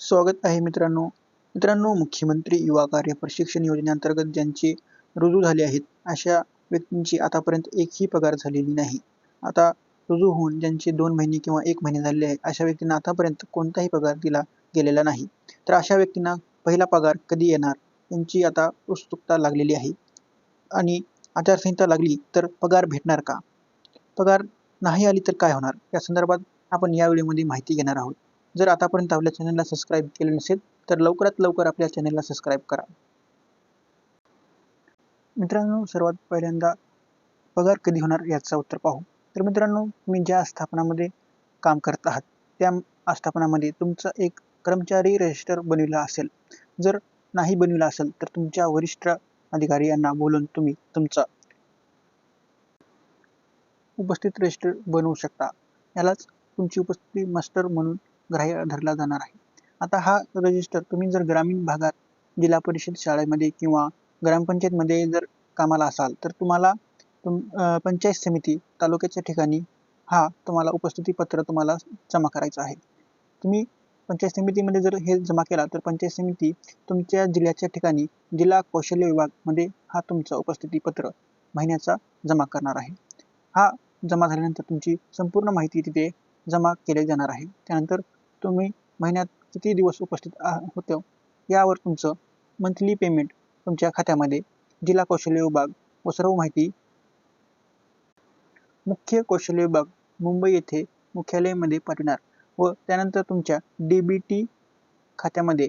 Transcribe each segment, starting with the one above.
स्वागत आहे मित्रांनो. मित्रांनो मुख्यमंत्री युवा कार्य प्रशिक्षण योजनेअंतर्गत ज्यांचे रुजू झाले आहेत अशा व्यक्तींची आतापर्यंत एकही पगार झालेली नाही. आता रुजू होऊन ज्यांचे दोन महिने किंवा एक महिने झाले आहे अशा व्यक्तींना आतापर्यंत कोणताही पगार दिला गेलेला नाही. तर अशा व्यक्तींना पहिला पगार कधी येणार? यांची आता उत्सुकता लागलेली आहे. आणि आचारसंहिता लागली तर पगार भेटणार का? पगार नाही आली तर काय होणार? या संदर्भात आपण या व्हिडिओमध्ये माहिती घेणार आहोत. जर आतापर्यंत आपल्या चॅनलला सबस्क्राईब केले नसेल तर लवकरात लवकर आपल्या चॅनलला सबस्क्राईब करा. मित्रांनो सर्वात पहिल्यांदा पगार कधी होणार याचं उत्तर पाहू. तर मित्रांनो तुम्ही ज्या आस्थापनामध्ये काम करत आहात त्या आस्थापनामध्ये तुमचा एक कर्मचारी रजिस्टर बनविला असेल. जर नाही बनविला असेल तर तुमच्या वरिष्ठ अधिकारी यांना बोलून तुम्ही तुमचा उपस्थित रजिस्टर बनवू शकता. यालाच तुमची उपस्थिती मास्टर म्हणून ग्राह्य धरला जाणार आहे. आता हा रजिस्टर तुम्ही जर ग्रामीण भागात जिल्हा परिषद शाळेमध्ये किंवा ग्रामपंचायतमध्ये जर कामाला असाल तर तुम्हाला तुम पंचायत समिती तालुक्याच्या ठिकाणी हा तुम्हाला उपस्थिती पत्र तुम्हाला जमा करायचं आहे. तुम्ही पंचायत समितीमध्ये जर हे जमा केला तर पंचायत समिती तुमच्या जिल्ह्याच्या ठिकाणी जिल्हा कौशल्य विभागमध्ये हा तुमचा उपस्थिती पत्र महिन्याचा जमा करणार आहे. हा जमा झाल्यानंतर तुमची संपूर्ण माहिती तिथे जमा केली जाणार आहे. त्यानंतर तुम्ही महिन्यात किती दिवस उपस्थित होतो? यावर तुमचं मंथली पेमेंट तुमच्या खात्यामध्ये जिल्हा कौशल्य विभाग व सर्व माहिती. मुख्य कौशल्य विभाग मुंबई येथे मुख्यालयामध्ये पाठविणार व त्यानंतर तुमच्या डी बी टी खात्यामध्ये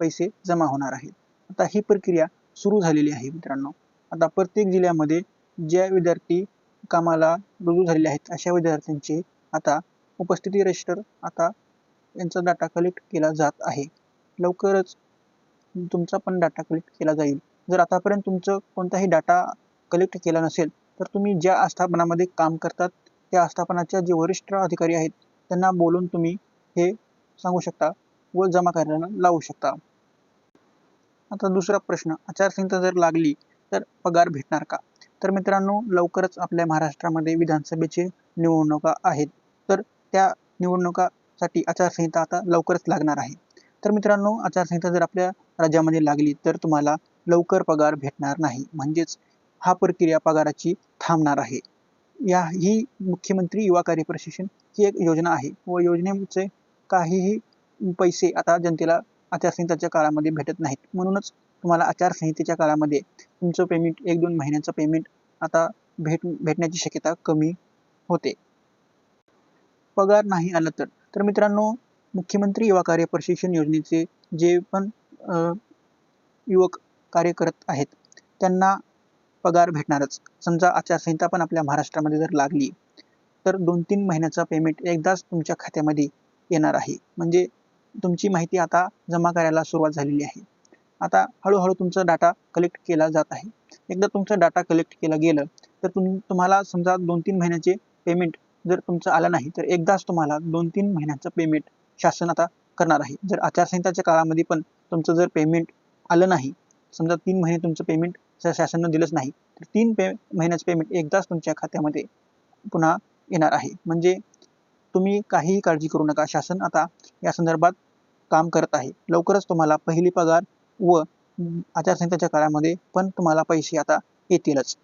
पैसे जमा होणार आहेत. आता ही प्रक्रिया सुरू झालेली आहे मित्रांनो. आता प्रत्येक जिल्ह्यामध्ये ज्या विद्यार्थी कामाला रुजू झालेले आहेत अशा विद्यार्थ्यांचे आता उपस्थिती रजिस्टर आता यांचा डाटा कलेक्ट केला जात आहे. लवकरच तुमचा पण डाटा कलेक्ट केला जाईल. जर आतापर्यंत तुमचं कोणताही डाटा कलेक्ट केला नसेल तर तुम्ही ज्या आस्थापनामध्ये काम करतात त्या आस्थापनाच्या जे वरिष्ठ अधिकारी आहेत त्यांना बोलून तुम्ही हे सांगू शकता व जमा करायला लावू शकता. आता दुसरा प्रश्न आचारसंहिता जर लागली तर पगार भेटणार का? तर मित्रांनो लवकरच आपल्या महाराष्ट्रामध्ये विधानसभेचे निवडणुका आहेत. तर त्या निवडणुका साठी आचारसंहिता आता लवकरच लागणार आहे. तर मित्रांनो आचारसंहिता जर आपल्या राज्यामध्ये लागली तर तुम्हाला लवकर पगार भेटणार नाही. म्हणजेच हा प्रक्रिया पगाराची थांबणार आहे. या ही मुख्यमंत्री युवा कार्य प्रशिक्षण ही एक योजना आहे. व योजनेचे काहीही पैसे आता जनतेला आचारसंहिताच्या काळामध्ये भेटत नाहीत. म्हणूनच तुम्हाला आचारसंहितेच्या काळामध्ये तुमचं पेमेंट एक दोन महिन्याचं पेमेंट आता भेट भेटण्याची शक्यता कमी होते. पगार नाही आला तर तर मित्रांनो मुख्यमंत्री युवा कार्य प्रशिक्षण योजनेचे जे पण युवक कार्य करत आहेत त्यांना पगार भेटणारच. समजा आचारसंहिता पण आपल्या महाराष्ट्रामध्ये जर लागली तर दोन तीन महिन्याचा पेमेंट एकदाच तुमच्या खात्यामध्ये येणार आहे. म्हणजे तुमची माहिती आता जमा करायला सुरुवात झालेली आहे. आता हळूहळू तुमचा डाटा कलेक्ट केला जात आहे. एकदा तुमचा डाटा कलेक्ट केला गेलं तर तुम तुम्हाला समजा दोन तीन महिन्याचे पेमेंट जर तुमचं आलं नाही तर एकदाच तुम्हाला दोन तीन महिन्याचं पेमेंट शासन आता करणार आहे. जर आचारसंहिताच्या काळामध्ये पण तुमचं जर पेमेंट आलं नाही समजा तीन महिने तुमचं पेमेंट शासनानं दिलंच नाही तर तीन पे महिन्याचं पेमेंट एकदाच तुमच्या खात्यामध्ये पुन्हा येणार आहे. म्हणजे तुम्ही काहीही काळजी करू नका. शासन आता या संदर्भात काम करत आहे. लवकरच तुम्हाला पहिली पगार व आचारसंहितेच्या काळामध्ये पण तुम्हाला पैसे आता येतीलच.